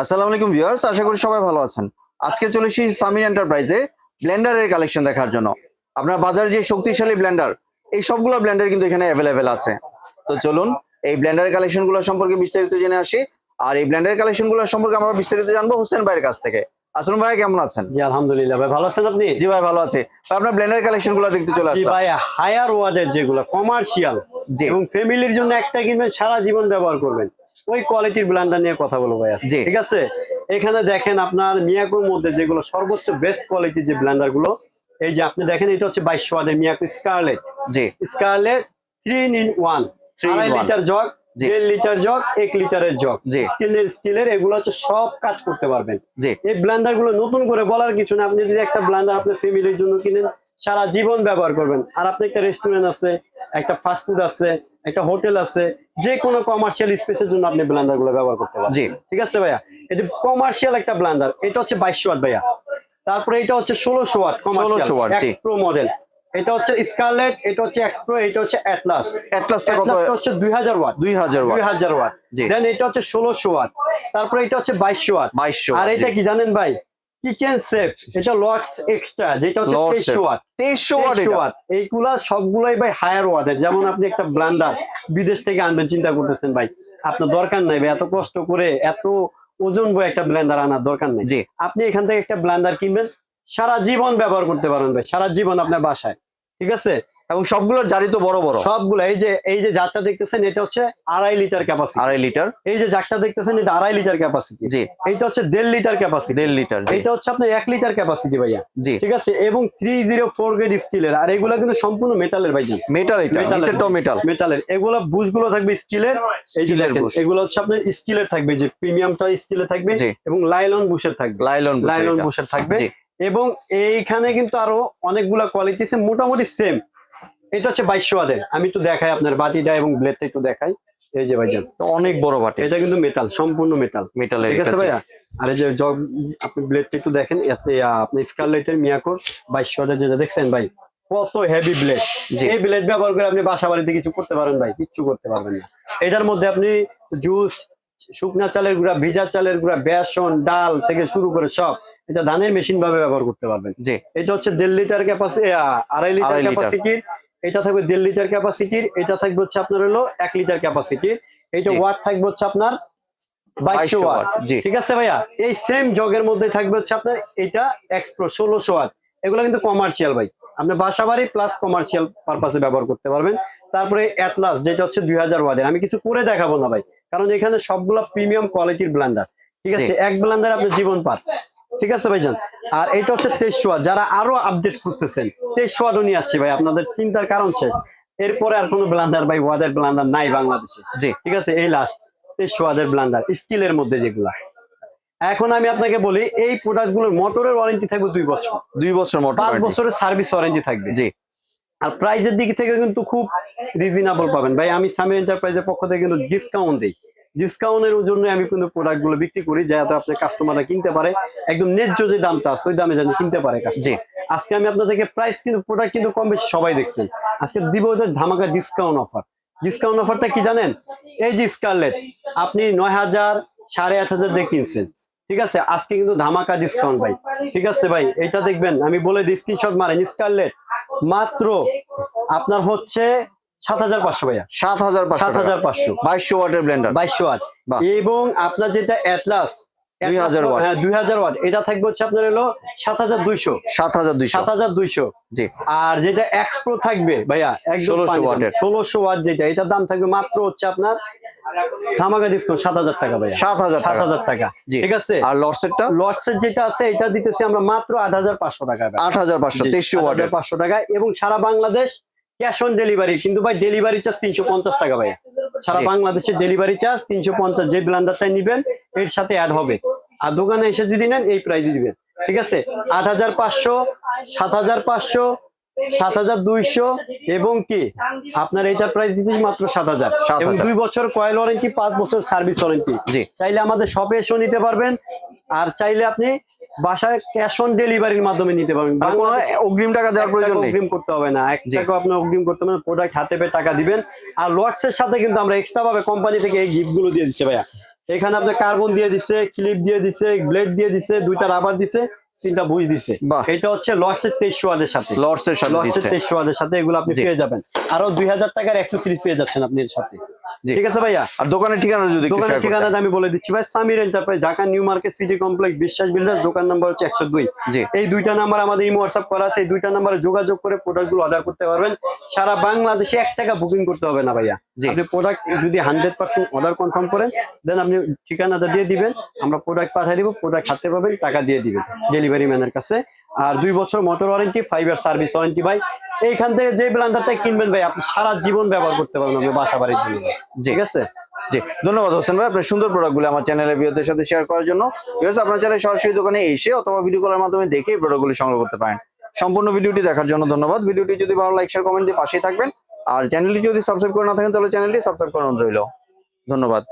আসসালামু আলাইকুম ভিউয়ার্স আশা করি সবাই ভালো আছেন। আজকে চলে এসেছি সামির এন্টারপ্রাইজে ব্লেন্ডারের কালেকশন দেখার জন্য। আপনার বাজারে যে শক্তিশালী ব্লেন্ডার এই সবগুলো ব্লেন্ডার কিন্তু এখানে অ্যাভেলেবেল আছে। তো চলুন এই ব্লেন্ডারের কালেকশনগুলো সম্পর্কে বিস্তারিত জেনে আসি। আর এই ব্লেন্ডারের কালেকশনগুলো সম্পর্কে আমরা বিস্তারিত জানব হোসেন ভাইয়ের কাছ থেকে। আসলাম ভাই কেমন আছেন? জি আলহামদুলিল্লাহ ভাই ভালো আছেন আপনি? জি ভাই ভালো আছে। আপনার ব্লেন্ডারের কালেকশনগুলো দেখতে চলে জি ভাই হায়ার ওয়ার্ডের যেগুলো কমার্শিয়াল। এবং ফ্যামিলির জন্য একটা কিনবেন সারা জীবন ব্যবহার করবেন। ওই কোয়ালিটির ব্লেন্ডার নিয়ে কথা বলব ভাই। ঠিক আছে? এখানে দেখেন আপনার মিয়াকোর মধ্যে যেগুলো সর্বোচ্চ বেস্ট কোয়ালিটির যে ব্লেন্ডারগুলো এই যে আপনি দেখেন এটা হচ্ছে বাইশ ওয়ার্ডের Miyako scarlet G. Scarlet three in one আড়াই। Litre jug. দেড় লিটার জগ এক লিটারের জগ। জি। স্টিলের স্টিলের এগুলো হচ্ছে সব কাজ করতে পারবেন। জি। এই ব্লেন্ডারগুলো নতুন করে বলার কিছু না আপনি যদি একটা ব্লেন্ডার আপনার ফ্যামিলির জন্য কিনেন সারা জীবন ব্যবহার করবেন। আর আপনি একটা রেস্টুরেন্ট আছে একটা ফাস্টফুড আছে একটা হোটেল আছে যে কোনো কমার্শিয়াল স্পেসের জন্য আপনি ব্লেন্ডারগুলো ব্যবহার করতে পারেন। জি। ঠিক আছে ভাইয়া? এটা কমার্শিয়াল একটা ব্লেন্ডার এটা হচ্ছে বাইশশো ওয়াট ভাইয়া। তারপরে এটা হচ্ছে ষোলোশো ওয়াট 1600 watt, জি। এক্সপ্রো মডেল এটা হচ্ছে স্কারলেট এটা হচ্ছে এক্সপ্রো এটা হচ্ছে অ্যাটলাস অ্যাটলাসটা কত? হচ্ছে দুই হাজার ওয়াট। দুই হাজার দুই ওয়াট হাজার ওয়াট। জি। দেন এটা হচ্ছে ষোলোশো ওয়াট। তারপরে এটা হচ্ছে বাইশশো ওয়াট। 2200 আর এটা কি জানেন ভাই? কিচেন সেফ এটা লক্স এক্সট্রা যেটা হচ্ছে তেইশশো ওয়াট তেইশশো ওয়াট এইগুলা সবগুলাই ভাই হায়ার ওয়াটের যেমন আপনি একটা ব্লান্ডার বিদেশ থেকে আনবেন চিন্তা করতেছেন ভাই আপনার দরকার নাই ভাই এত কষ্ট করে এত ওজন বই একটা ব্লেন্ডার আনার দরকার নেই। আপনি এখান থেকে একটা ব্লেন্ডার কিনবেন সারা জীবন ব্যবহার করতে পারবেন ভাই সারা জীবন আপনার বাসায়। ঠিক আছে? এবং সবগুলোর জারি তো বড় বড়। সবগুলো এই যে এই যে জারটা দেখতেছেন এটা হচ্ছে আড়াই লিটার ক্যাপাসিটি আড়াই লিটার। এই যে জারটা দেখতেছেন এটা আড়াই লিটার ক্যাপাসিটি জি। এইটা হচ্ছে দেড় লিটার ক্যাপাসিটি দেড় লিটার এটা হচ্ছে আপনার এক লিটার ক্যাপাসিটি ভাইয়া। জি। ঠিক আছে? এবং থ্রি জিরো ফোর গ্রেড স্টিলের আর এগুলো কিন্তু সম্পূর্ণ মেটালের ভাইজান মেটাল এটা মেটাল মেটালের এগুলো বুশগুলো থাকবে স্টিলের এই যে দেখেন, এগুলো হচ্ছে আপনার স্টিলের থাকবে যে প্রিমিয়ামটা স্টিলের থাকবে। এবং লাইলন বুশের থাকবে। লাইলন লাইলন বুশের থাকবে। এবং এইখানে কিন্তু আরও অনেকগুলা কোয়ালিটি আছে মোটামুটি সেম এটা হচ্ছে বাইশশো ওয়াদের আমি একটু দেখাই আপনার বাটিটা এবং ব্লেডটা একটু দেখাই। এই যে ভাইজান। অনেক বড় বাটে। এটা কিন্তু মেটাল সম্পূর্ণ মেটাল মেটালের ঠিক আছে ভাইয়া? আর এই যে জগ আপনি ব্লেডটা একটু দেখেন আপনি স্কারলেটের মিয়াকোর বাইশশো ওয়াটের যেটা দেখছেন ভাই কত হেভি ব্লেড। এই ব্লেড ব্যবহার করে আপনি বাসা বাড়িতে কিছু করতে পারেন ভাই কিচ্ছু করতে পারবেন না। এটার মধ্যে আপনি জুস শুকনা চালের গুঁড়া ভিজা চালের গুঁড়া বেসন ডাল থেকে শুরু করে সব। এটা ধানের মেশিন ভাবে ব্যবহার করতে পারবেন। জি। এটা হচ্ছে দেড় লিটার ক্যাপাসিটি আড়াই লিটার ক্যাপাসিটির এটা থাকবে দেড় লিটার ক্যাপাসিটির এটা থাকবে হচ্ছে আপনার হলো এক লিটার ক্যাপাসিটির এইটা। ওয়াট থাকবে হচ্ছে আপনার বাইশশো 2200 ওয়াট ঠিক আছে ভাইয়া? এই সেম জগের মধ্যে থাকবে হচ্ছে আপনার এটা এক্সপ্রো ষোলোশো ওয়াট এগুলো কিন্তু কমার্শিয়াল ভাই। আপনি বাসা বাড়ি প্লাস কমার্শিয়াল পারপাসে ব্যবহার করতে পারবেন। তারপরে অ্যাটলাস যেটা হচ্ছে দুই হাজার ওয়াটের আমি কিছু করে দেখাবো না ভাই। কারণ এখানে সবগুলো প্রিমিয়াম কোয়ালিটির ব্লান্ডার ঠিক আছে? এক ব্লান্ডার আপনি জীবন পান ঠিক আছে ভাইজান? আর এটা হচ্ছে তেইশশো ওয়াট যারা আরও আপডেট খুঁজতেছেন। তেইশশো ওয়াটও নিয়ে আসছি ভাই আপনাদের চিন্তার কারণ শেষ। এরপরে আর কোনো ব্লান্ডার ভাই ওয়াদের ব্লান্ডার নাই বাংলাদেশে। জি। ঠিক আছে এই লাস্ট তেইশশো ওয়াদের ব্লান্ডার স্টিলের মধ্যে যেগুলা। এখন আমি আপনাকে বলি এই প্রোডাক্টগুলোর মোটরের ওয়ারেন্টি থাকবে দুই বছর। দুই বছর মোটর পাঁচ বছরের সার্ভিস ওয়ারেন্টি থাকবে। জি। আর প্রাইজের দিক থেকে কিন্তু খুব রিজনেবল পাবেন। ভাই আমি সামি এন্টারপ্রাইজের পক্ষ থেকে কিন্তু ডিসকাউন্ট দিই। ডিসকাউন্টের জন্য আমি কিন্তু প্রোডাক্টগুলো বিক্রি করি যাতে আপনার কাস্টমাররা কিনতে পারে। একদম ন্যায্য যে দামটা আছে ওই দামে যেন কিনতে পারে জি। আজকে আমি আপনাদেরকে প্রাইস কিন্তু প্রোডাক্ট কিন্তু কম বেশি সবাই দেখছেন। আজকে দিব ওদের ধামাকা ডিসকাউন্ট অফার ডিসকাউন্ট অফারটা কি জানেন? এই যে স্কারলেট আপনি নয় হাজার সাড়ে আট হাজার দিয়ে কিনছেন। ঠিক আছে? আজকে কিন্তু ধামাকা ডিসকাউন্ট ভাই। ঠিক আছে ভাই? এটা দেখবেন আমি বলে দিই স্ক্রিনশট মারেন। স্কারলেট মাত্র আপনার হচ্ছে সাত হাজার পাঁচশো ভাইয়া। সাত হাজার সাত হাজার পাঁচশো। বাইশশো ওয়াটের ব্লেন্ডার বাইশশো ওয়াট। এবং আপনার যেটা অ্যাটলাস 2000 watt। হ্যাঁ দুই হাজার ওয়াট। এটা থাকবে হচ্ছে আপনার হলো সাত হাজার দুইশো। সাত হাজার দুইশো। সাত হাজার দুইশো। জি। আর যেটা এক্সপ্রো থাকবে ভাইয়া 1600 watt এর। ষোলোশো ওয়াট যেটা এটার দাম থাকবে মাত্র হচ্ছে আপনার ধামাকা ডিসকাউন্ট সাত হাজার টাকা ভাইয়া। সাত হাজার সাত হাজার টাকা। ঠিক আছে? আর লটসেটটা লটসের যেটা আছে এটা দিতেছি আমরা মাত্র আট হাজার পাঁচশো টাকা আট হাজার পাঁচশো তেইশশো ওয়াটের। পাঁচশো টাকা। এবং সারা বাংলাদেশ ক্যাশ অন ডেলিভারি কিন্তু ভাই ডেলিভারি চার্জ তিনশো পঞ্চাশ টাকা ভাই সারা জি। বাংলাদেশের ডেলিভারি চার্জ তিনশো পঞ্চাশ যে ব্লান্ডারটাই নিবেন এর সাথে অ্যাড হবে। আর দোকানে এসে যদি নেন এই প্রাইসে দিবেন। ঠিক আছে? আট হাজার পাঁচশো সাত হাজার পাঁচশো সাত হাজার দুইশো এবং কি? আপনার এইটার প্রাইস দিচ্ছি মাত্র সাত হাজার। এবং দুই বছর কয়েল ওয়ারেন্টি পাঁচ বছর সার্ভিস ওয়ারেন্টি। চাইলে আমাদের শপে এসেও নিতে পারবেন। আর চাইলে আপনি বাসায় ক্যাশ অন ডেলিভারির মাধ্যমে নিতে পারবেন। মানে কোনো অগ্রিম টাকা দেওয়ার প্রয়োজন নেই? অগ্রিম করতে হবে না। এক জি। টাকা আপনি অগ্রিম করতে হবে প্রোডাক্ট হাতে পেয়ে টাকা দিবেন। আর লটসের সাথে কিন্তু আমরা এক্সট্রা ভাবে কোম্পানি থেকে এই গিফটগুলো দিয়ে দিচ্ছে ভাইয়া। এখানে আপনার কার্বন দিয়ে দিচ্ছে ক্লিপ দিয়ে দিচ্ছে ব্লেড দিয়ে দিচ্ছে দুইটা রাবার দিছে তিনটা বুশ দিছে। এটা হচ্ছে তেইশ সাথে। লর্ডস এর সাথে তেইশ এগুলো আপনি পেয়ে যাবেন। আরও দুই হাজার টাকার অ্যাক্সেসরিজ পেয়ে যাচ্ছেন আপনি এর সাথে। ঠিক আছে ভাইয়া? আর দোকানের ঠিকানা যদি দোকানের ঠিকানাটা আমি বলে দিচ্ছি ভাই Samir enterprise Dhaka new market city complex Biswas builders দোকান নাম্বার হচ্ছে একশো দুই। এই দুইটা নাম্বার আমাদের ইমো হোয়াটসঅ্যাপ করা আছে। এই দুইটা নাম্বারে যোগাযোগ করে প্রোডাক্টগুলো অর্ডার করতে পারবেন। সারা বাংলাদেশে এক টাকা বুকিং করতে হবে না ভাইয়া। আপনি প্রোডাক্ট যদি হান্ড্রেড পার্সেন্ট অর্ডার কনফার্ম করেন দেন আপনি ঠিকানাটা দিয়ে দিবেন। আমরা প্রোডাক্ট পাঠিয়ে দিব প্রোডাক্ট হাতে পাবেন টাকা দিয়ে দিবেন। ডেলিভারি ম্যানের কাছে। আর দুই বছর motor warranty five year service warranty ভাই। এইখান থেকে যে ব্লান্ডারটা কিনবেন ভাই আপনি সারা জীবন ব্যবহার করতে পারবেন আপনার বাসা বাড়ির জন্য। ঠিক আছে? জি। ধন্যবাদ হোসেন ভাই আপনার সুন্দর প্রোডাক্টগুলো আমার চ্যানেলের ভিউদের সাথে শেয়ার করার জন্য। আপনার চ্যানেল সরাসরি দোকানে এসে অথবা ভিডিও কলের মাধ্যমে দেখে এই প্রোডাক্টগুলি সংগ্রহ করতে পারেন। সম্পূর্ণ ভিডিওটি দেখার জন্য ধন্যবাদ। ভিডিওটি যদি ভালো লাইক শেয়ার কমেন্ট দিয়ে পাশেই থাকবেন। আর চ্যানেলটি যদি সাবস্ক্রাইব করে না থাকেন তাহলে চ্যানেলটি সাবস্ক্রাইব করানো রইল। ধন্যবাদ।